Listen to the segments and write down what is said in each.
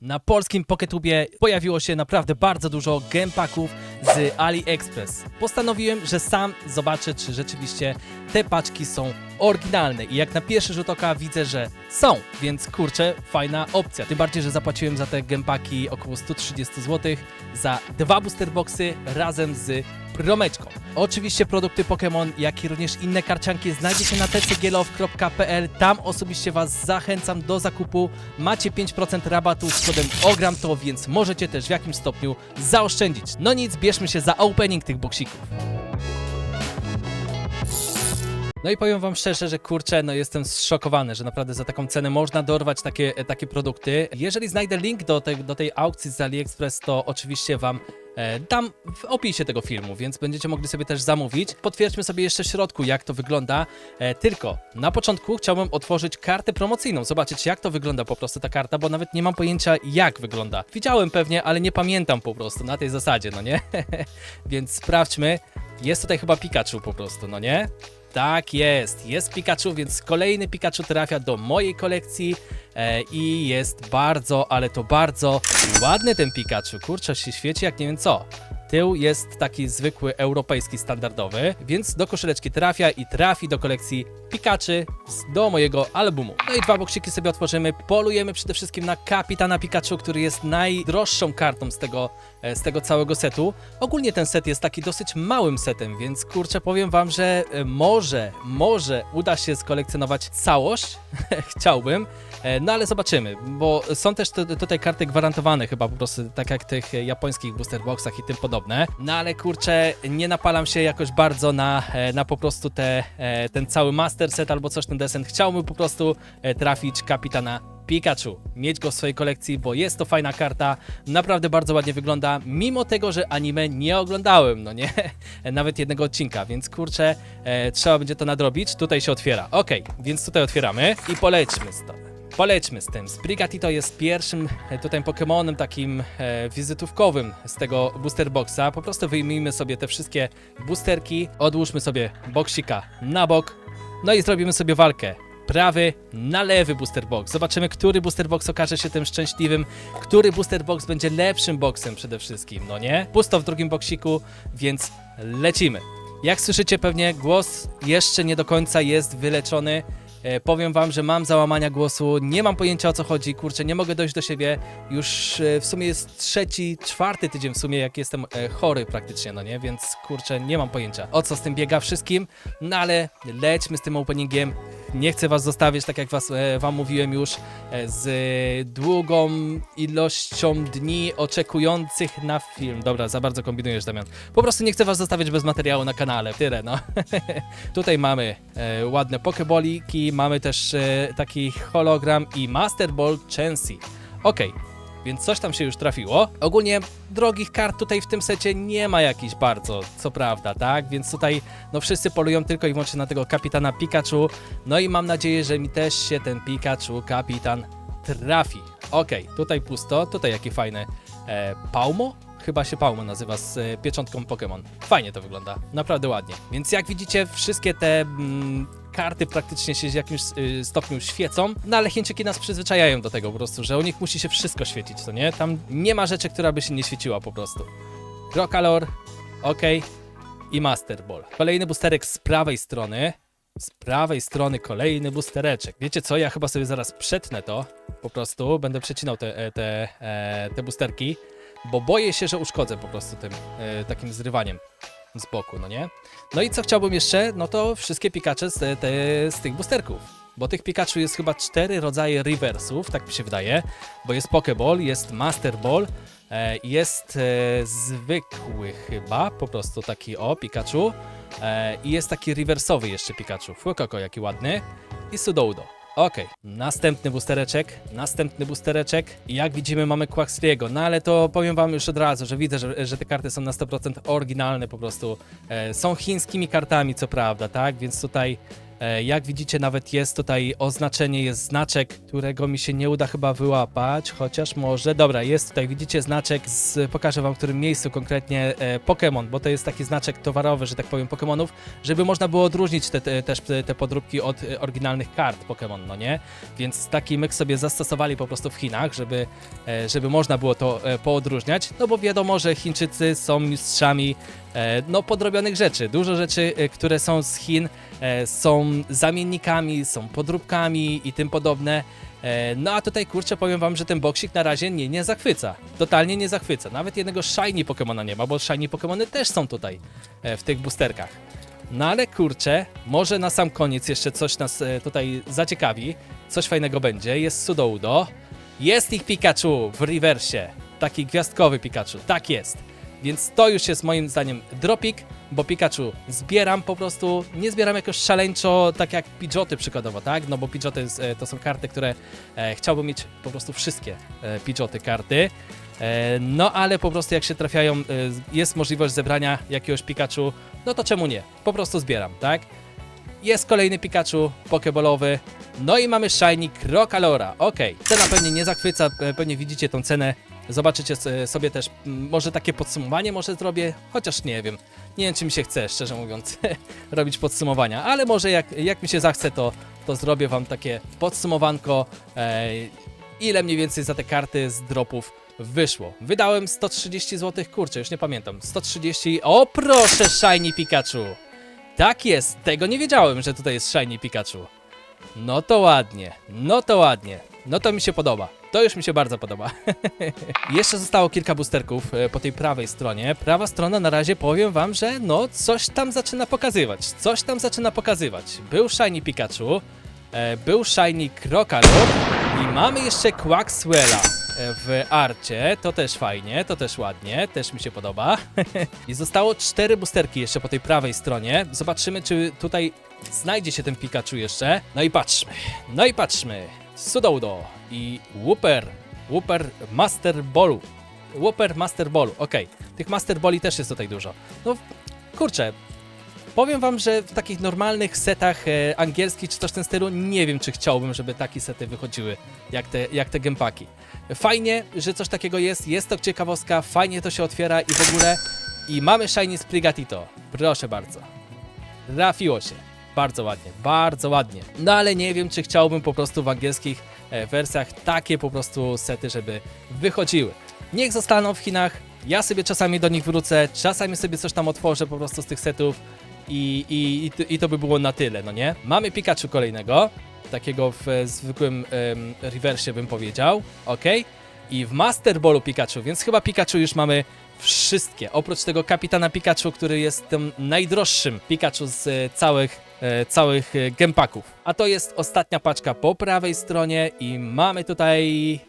Na polskim Poketubie pojawiło się naprawdę bardzo dużo gamepaków z AliExpress. Postanowiłem, że sam zobaczę, czy rzeczywiście te paczki są oryginalne i jak na pierwszy rzut oka widzę, że są, więc kurczę, fajna opcja. Tym bardziej, że zapłaciłem za te gamepaki około 130 zł za dwa booster boxy razem z promeczką. Oczywiście produkty Pokémon, jak i również inne karcianki znajdziecie na tcglow.pl. Tam osobiście Was zachęcam do zakupu. Macie 5% rabatu z kodem OGRAMTO, więc możecie też w jakimś stopniu zaoszczędzić. No nic, bierzmy się za opening tych boksików. No i powiem wam szczerze, że kurczę, no jestem zszokowany, że naprawdę za taką cenę można dorwać takie, e, takie produkty. Jeżeli znajdę link do, tej do tej aukcji z AliExpress, to oczywiście wam e, dam w opisie tego filmu, więc będziecie mogli sobie też zamówić. Potwierdźmy sobie jeszcze w środku, jak to wygląda. E, tylko na początku chciałbym otworzyć kartę promocyjną, zobaczyć jak to wygląda po prostu ta karta, bo nawet nie mam pojęcia jak wygląda. Widziałem pewnie, ale nie pamiętam po prostu na tej zasadzie, no nie? więc sprawdźmy. Jest tutaj chyba Pikachu po prostu, no nie? Tak jest, jest Pikachu, więc kolejny Pikachu trafia do mojej kolekcji e, i jest bardzo, ale to bardzo ładny ten Pikachu. Kurczę, się świeci jak nie wiem co. Tył jest taki zwykły europejski, standardowy, więc do koszuleczki trafia i trafi do kolekcji Pikachu do mojego albumu. No i dwa boksiki sobie otworzymy. Polujemy przede wszystkim na kapitana Pikachu, który jest najdroższą kartą z tego, e, z tego całego setu. Ogólnie ten set jest taki dosyć małym setem, więc kurczę, powiem wam, że e, może, może uda się skolekcjonować całość. Chciałbym. E, No ale zobaczymy, bo są też tu- tutaj karty gwarantowane chyba po prostu, tak jak tych e, japońskich booster boxach i tym podobne. No ale kurczę, nie napalam się jakoś bardzo na, e, na po prostu te, e, ten cały master set albo coś ten desen. Chciałbym po prostu e, trafić kapitana Pikachu, mieć go w swojej kolekcji, bo jest to fajna karta, naprawdę bardzo ładnie wygląda, mimo tego, że anime nie oglądałem, no nie, nawet jednego odcinka, więc kurczę, e, trzeba będzie to nadrobić, tutaj się otwiera, okej, więc tutaj otwieramy i polećmy to. Polećmy z tym. Sprigatito jest pierwszym e, tutaj Pokemonem takim e, wizytówkowym z tego booster boxa. Po prostu wyjmijmy sobie te wszystkie boosterki, odłóżmy sobie boksika na bok, no i zrobimy sobie walkę. Prawy na lewy booster box. Zobaczymy, który booster box okaże się tym szczęśliwym, który booster box będzie lepszym boxem przede wszystkim, no nie? Pusto w drugim boksiku, więc lecimy. Jak słyszycie, pewnie głos jeszcze nie do końca jest wyleczony. E, powiem wam, że mam załamania głosu, nie mam pojęcia o co chodzi, kurczę, nie mogę dojść do siebie. Już e, w sumie jest trzeci, czwarty tydzień w sumie, jak jestem e, chory praktycznie, no nie? Więc kurczę, nie mam pojęcia o co z tym biega wszystkim, no ale lećmy z tym openingiem. Nie chcę was zostawić, tak jak was, e, wam mówiłem już, e, z długą ilością dni oczekujących na film. Dobra, za bardzo kombinujesz, Damian. Po prostu nie chcę was zostawiać bez materiału na kanale, tyle, no. Tutaj mamy e, ładne pokeboliki, mamy też e, taki hologram i Master Ball Chansey. Okej, więc coś tam się już trafiło. Ogólnie drogich kart tutaj w tym secie nie ma jakichś bardzo, co prawda, tak? Więc tutaj no wszyscy polują tylko i wyłącznie na tego kapitana Pikachu. No i mam nadzieję, że mi też się ten Pikachu kapitan trafi. Okej, tutaj pusto, tutaj jakie fajne e, Paumo? Chyba się Paumo nazywa z e, pieczątką Pokémon. Fajnie to wygląda, naprawdę ładnie. Więc jak widzicie, wszystkie te mm, karty praktycznie się w jakimś y, stopniu świecą, no ale Chińczyki nas przyzwyczajają do tego po prostu, że u nich musi się wszystko świecić, to nie? Tam nie ma rzeczy, która by się nie świeciła po prostu. Grokalor, ok i Master Ball. Kolejny boosterek z prawej strony. Z prawej strony kolejny boostereczek. Wiecie co, ja chyba sobie zaraz przetnę to, po prostu, będę przecinał te, e, te, e, te boosterki, bo boję się, że uszkodzę po prostu tym e, takim zrywaniem z boku, no nie? No i co chciałbym jeszcze? No to wszystkie Pikacze z, te, z tych boosterków. Bo tych Pikachu jest chyba cztery rodzaje reversów, tak mi się wydaje. Bo jest Pokeball, jest Master Ball, e, jest e, zwykły chyba, po prostu taki o Pikachu. E, I jest taki rewersowy jeszcze Pikachu. Fuekoko, jaki ładny. I Sudoudo. Okej, następny boostereczek, następny boostereczek i jak widzimy mamy Quaxriego, no ale to powiem wam już od razu, że widzę, że, że te karty są na 100% oryginalne po prostu, e, są chińskimi kartami co prawda, tak, więc tutaj Jak widzicie, nawet jest tutaj oznaczenie, jest znaczek, którego mi się nie uda chyba wyłapać, chociaż może. Dobra, jest tutaj, widzicie znaczek, z, pokażę wam w którym miejscu konkretnie e, Pokémon, bo to jest taki znaczek towarowy, że tak powiem, Pokémonów, żeby można było odróżnić te, te, też te, podróbki od e, oryginalnych kart Pokémon, no nie? Więc taki myk sobie zastosowali po prostu w Chinach, żeby, e, żeby można było to e, poodróżniać, no bo wiadomo, że Chińczycy są mistrzami e, no, podrobionych rzeczy. Dużo rzeczy, e, które są z Chin, e, są zamiennikami, są podróbkami i tym podobne. E, No a tutaj kurczę powiem wam, że ten boksik na razie nie, nie zachwyca. Totalnie nie zachwyca. Nawet jednego shiny Pokemona nie ma, bo shiny Pokemony też są tutaj e, w tych boosterkach. No ale kurczę, może na sam koniec jeszcze coś nas e, tutaj zaciekawi. Coś fajnego będzie. Jest Sudoudo. Jest ich Pikachu w rewersie. Taki gwiazdkowy Pikachu. Tak jest. Więc to już jest moim zdaniem dropik, bo Pikachu zbieram po prostu, nie zbieram jakoś szaleńczo, tak jak Pidgeoty przykładowo, tak? No bo Pidgeoty e, to są karty, które e, chciałbym mieć po prostu wszystkie e, Pidgeoty karty. E, no ale po prostu jak się trafiają, e, jest możliwość zebrania jakiegoś Pikachu, no to czemu nie? Po prostu zbieram, tak? Jest kolejny Pikachu Pokeballowy. No i mamy Shiny Crocalora. Okej, cena pewnie nie zachwyca, e, pewnie widzicie tą cenę. Zobaczycie sobie też, może takie podsumowanie może zrobię, chociaż nie wiem. Nie wiem, czy mi się chce, szczerze mówiąc, robić podsumowania, ale może jak, jak mi się zachce, to, to zrobię wam takie podsumowanko, e, ile mniej więcej za te karty z dropów wyszło. Wydałem 130 zł, kurczę, już nie pamiętam. 130, o proszę, Shiny Pikachu! Tak jest, tego nie wiedziałem, że tutaj jest Shiny Pikachu. No to ładnie, no to ładnie. No to mi się podoba. To już mi się bardzo podoba. Jeszcze zostało kilka boosterków e, po tej prawej stronie. Prawa strona na razie powiem wam, że no coś tam zaczyna pokazywać. Coś tam zaczyna pokazywać. Był Shiny Pikachu, e, był Shiny Crocalor i mamy jeszcze Quaxwella e, w arcie. To też fajnie, to też ładnie, też mi się podoba. I zostało cztery boosterki jeszcze po tej prawej stronie. Zobaczymy, czy tutaj znajdzie się ten Pikachu jeszcze. No i patrzmy, no i patrzmy. Sudoudo i Wooper, Wooper Master Ballu. Wooper Master Ballu, okej. Tych Master Balli też jest tutaj dużo. No, kurczę, Powiem wam, że w takich normalnych setach e, angielskich czy coś w tym stylu nie wiem, czy chciałbym, żeby takie sety wychodziły jak te, jak te gempaki. Fajnie, że coś takiego jest, jest to ciekawostka, fajnie to się otwiera i w ogóle. I mamy Shiny Sprigatito. Proszę bardzo. Trafiło się. Bardzo ładnie, bardzo ładnie. No ale nie wiem, czy chciałbym po prostu w angielskich e, wersjach takie po prostu sety, żeby wychodziły. Niech zostaną w Chinach. Ja sobie czasami do nich wrócę, czasami sobie coś tam otworzę po prostu z tych setów i, i, i, to- i to by było na tyle, no nie? Mamy Pikachu kolejnego, takiego w e, zwykłym rewersie bym powiedział, ok? I w Master Ballu Pikachu, więc chyba Pikachu już mamy wszystkie. Oprócz tego kapitana Pikachu, który jest tym najdroższym Pikachu z e, całych, całych e, gempaków. A to jest ostatnia paczka po prawej stronie i mamy tutaj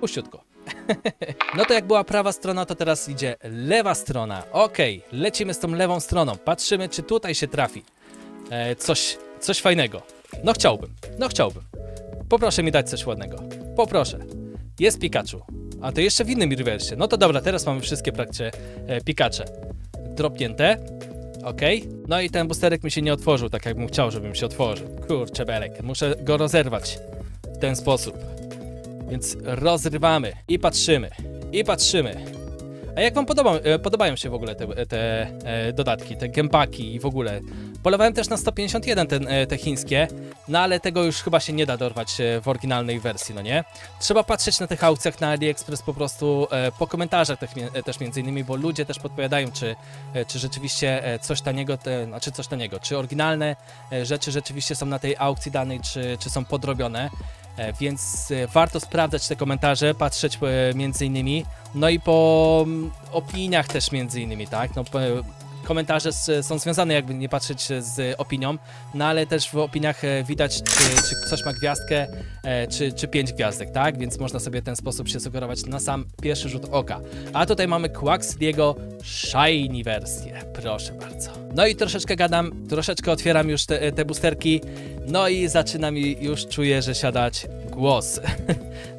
puściutko. No to jak była prawa strona, to teraz idzie lewa strona. Okej, lecimy z tą lewą stroną. Patrzymy, czy tutaj się trafi e, coś, coś fajnego. No chciałbym, no chciałbym. Poproszę mi dać coś ładnego. Poproszę. Jest Pikachu. A to jeszcze w innym rewersie. No to dobra, teraz mamy wszystkie praktycznie e, Pikacze. Dropnięte. Okej. No i ten boosterek mi się nie otworzył, tak jakbym chciał, żebym się otworzył. Kurczę belek, muszę go rozerwać w ten sposób. Więc rozrywamy i patrzymy, i patrzymy. A jak wam podoba, e, podobają się w ogóle te, te e, dodatki, te gempaki i w ogóle? Polowałem też na 151 ten, e, te chińskie, no ale tego już chyba się nie da dorwać e, w oryginalnej wersji, no nie? Trzeba patrzeć na tych aukcjach na AliExpress po prostu e, po komentarzach e, też między innymi, bo ludzie też podpowiadają, czy, czy rzeczywiście coś taniego, te, znaczy coś taniego, czy oryginalne rzeczy rzeczywiście są na tej aukcji danej, czy, czy są podrobione. Więc warto sprawdzać te komentarze, patrzeć między innymi, no i po mm, opiniach też między innymi, tak? No, komentarze z, są związane, jakby nie patrzeć z opinią, no ale też w opiniach e, widać, czy, czy coś ma gwiazdkę, e, czy, czy pięć gwiazdek, tak? Więc można sobie w ten sposób się sugerować na sam pierwszy rzut oka. A tutaj mamy Quaxliego Shiny wersję, proszę bardzo. No i troszeczkę gadam, troszeczkę otwieram już te, te boosterki, no i zaczyna mi już czuję, że siadać głos.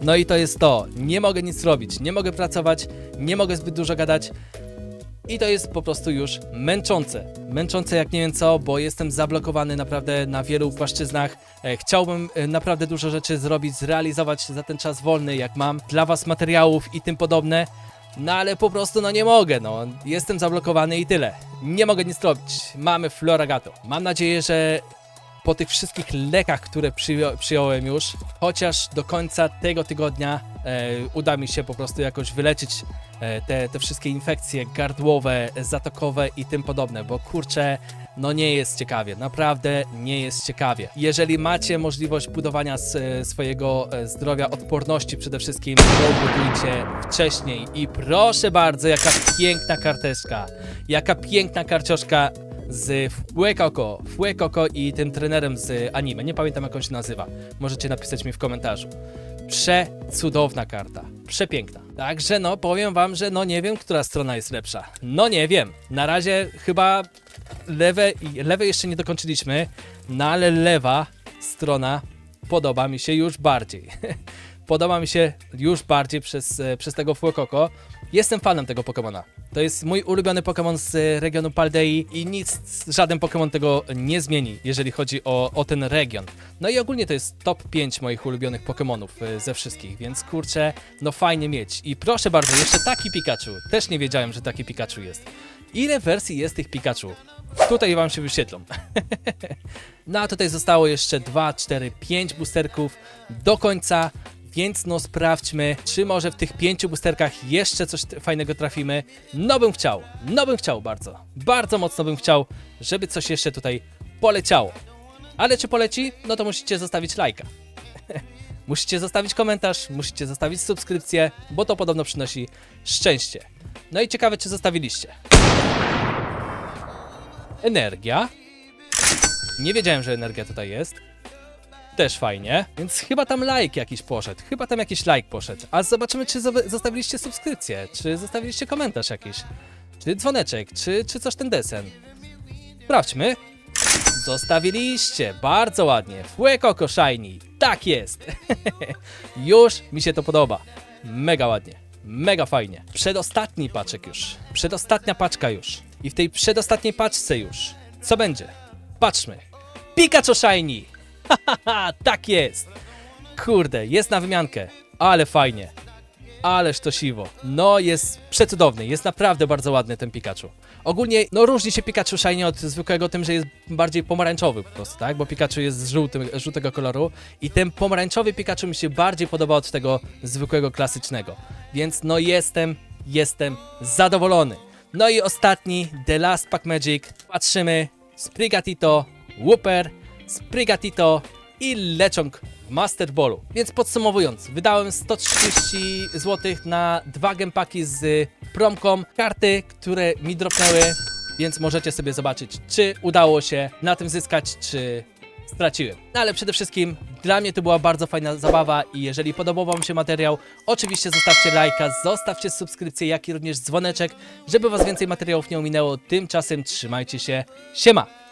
No i to jest to. Nie mogę nic robić, nie mogę pracować, nie mogę zbyt dużo gadać. I to jest po prostu już męczące. Męczące jak nie wiem co, bo jestem zablokowany naprawdę na wielu płaszczyznach. E, Chciałbym e, naprawdę dużo rzeczy zrobić, zrealizować za ten czas wolny, jak mam dla Was materiałów i tym podobne. No ale po prostu no nie mogę, no. Jestem zablokowany i tyle. Nie mogę nic robić. Mamy Floragato. Mam nadzieję, że po tych wszystkich lekach, które przyjąłem już, chociaż do końca tego tygodnia e, uda mi się po prostu jakoś wyleczyć e, te, te wszystkie infekcje gardłowe, zatokowe i tym podobne, bo kurczę, no nie jest ciekawie, naprawdę nie jest ciekawie. Jeżeli macie możliwość budowania swojego e, zdrowia, odporności przede wszystkim, to budujcie wcześniej i proszę bardzo, jaka piękna karteczka, jaka piękna karcioszka z Fuekoko, Fuekoko i tym trenerem z anime. Nie pamiętam jak on się nazywa. Możecie napisać mi w komentarzu. Przecudowna karta. Przepiękna. Także no, powiem wam, że no nie wiem, która strona jest lepsza. No nie wiem. Na razie chyba lewe, lewe jeszcze nie dokończyliśmy, no ale lewa strona podoba mi się już bardziej. podoba mi się już bardziej przez, e, przez tego Fuekoko. Jestem fanem tego Pokemona. To jest mój ulubiony Pokémon z regionu Paldei i nic, żaden Pokémon tego nie zmieni, jeżeli chodzi o, o ten region. No i ogólnie to jest top 5 moich ulubionych Pokémonów e, ze wszystkich, więc kurczę, no fajnie mieć. I proszę bardzo, jeszcze taki Pikachu. Też nie wiedziałem, że taki Pikachu jest. Ile wersji jest tych Pikachu? Tutaj wam się wyświetlą. No a tutaj zostało jeszcze 2, 4, 5 boosterków do końca, więc no sprawdźmy, czy może w tych 5 boosterkach jeszcze coś fajnego trafimy. No bym chciał, no bym chciał bardzo, bardzo mocno bym chciał, żeby coś jeszcze tutaj poleciało. Ale czy poleci? No to musicie zostawić lajka. musicie zostawić komentarz, musicie zostawić subskrypcję, bo to podobno przynosi szczęście. No i ciekawe, czy zostawiliście. Energia. Nie wiedziałem, że energia tutaj jest. Też fajnie. Więc chyba tam like jakiś poszedł. Chyba tam jakiś like poszedł. A zobaczymy, czy zo- zostawiliście subskrypcję, czy zostawiliście komentarz jakiś, czy dzwoneczek, czy, czy coś ten desen. Sprawdźmy. Zostawiliście. Bardzo ładnie. Fuecoco Shiny. Tak jest. już mi się to podoba. Mega ładnie. Mega fajnie. Przedostatni paczek już. Przedostatnia paczka już. I w tej przedostatniej paczce już. Co będzie? Patrzmy. Pikachu Shiny! Tak jest! Kurde, jest na wymiankę. Ale fajnie. Ależ to siwo. No, jest przecudowny. Jest naprawdę bardzo ładny ten Pikachu. Ogólnie, no różni się Pikachu Shiny od zwykłego tym, że jest bardziej pomarańczowy po prostu, tak? Bo Pikachu jest z żółtym, żółtego koloru i ten pomarańczowy Pikachu mi się bardziej podoba od tego zwykłego, klasycznego. Więc no jestem, jestem zadowolony. No i ostatni, The Last Pack Magic. Patrzymy. Sprigatito, Whooper, Sprigatito i Lechonk w Master Ballu. Więc podsumowując, wydałem 130 zł na dwa gempaki z promką, karty, które mi dropnęły, więc możecie sobie zobaczyć, czy udało się na tym zyskać, czy straciłem. No ale przede wszystkim dla mnie to była bardzo fajna zabawa i jeżeli podobał Wam się materiał, oczywiście zostawcie lajka, zostawcie subskrypcję, jak i również dzwoneczek, żeby Was więcej materiałów nie ominęło. Tymczasem trzymajcie się. Siema!